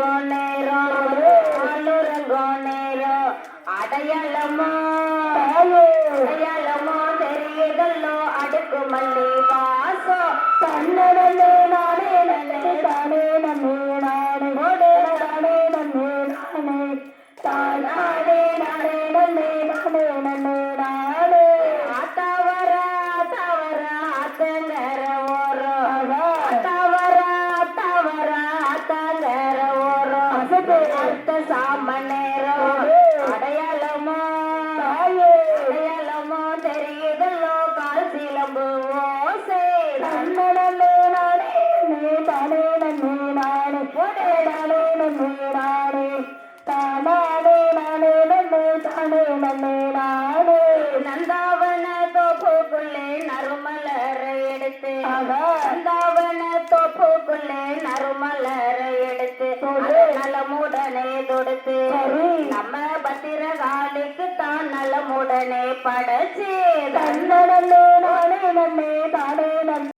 రంగోనేరో వాళ్ళు రంగోనేరో అడయలమో అడయలమో తెలియదల్లో అడుగు మళ్ళీ వాసో తన్న ஓரம் அசத்தே. அடுத்த சாம நேரம் அடையாளமோ அடையாளமோ தெரியுதல்லோ? கால் சிலம்பு ஓசை தன்னடனே நானே நன்னே தானே நன்னே நானே. ஓடே நானே. நன்னே நானே நன்னே தானே நன்னே நானே. நந்தாவன தோப்புக்குள்ளே நறுமலரை எடுத்து. நந்தாவன தோப்புக்குள்ளே நறுமலரை. சரி. நம்ம பத்திரகாளிக்கு தான் நலமுடனே படைச்சு தானே